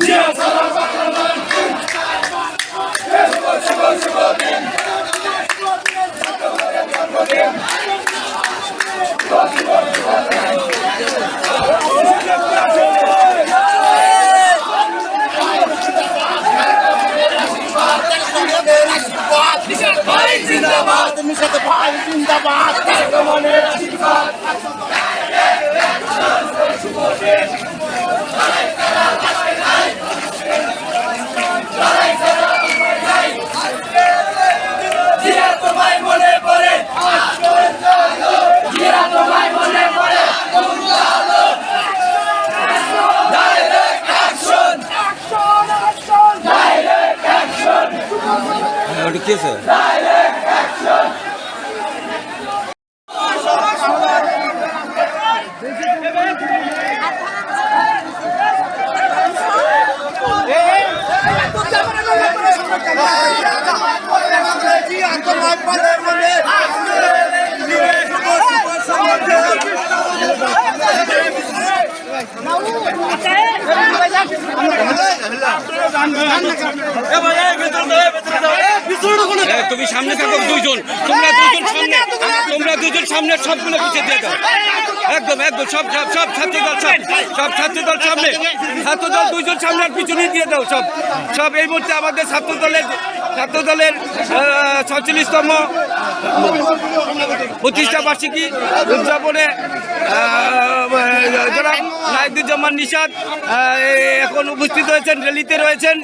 জিয়া ওটা কি আছে ডাইরেক্ট অ্যাকশন এ, তুমি সামনে থাকো, দুইজন। তোমরা দুজন সামনে, তোমরা দুজন সামনে, সবগুলো পিছিয়ে দিয়ে দাও। একদম একদম, সব সব সব ছাত্রী দল, সব সব ছাত্রী দল সামনে। ছাত্র দল দুইজন সামনে আর পিছনে দিয়ে দাও সব। সব, এই মুহূর্তে আমাদের ছাত্র দলের ছাত্র দলের ছচল্লিশতম প্রতিষ্ঠা বার্ষিকী উদযাপনে নায়কুজ্জামান নিষাদ এখন উপস্থিত হয়েছেন র্যালিতে রয়েছেন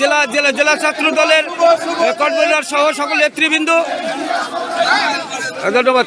জেলা জেলা জেলা ছাত্র দলের কনভেনার সহ সকল নেতৃবৃন্দ। ধন্যবাদ।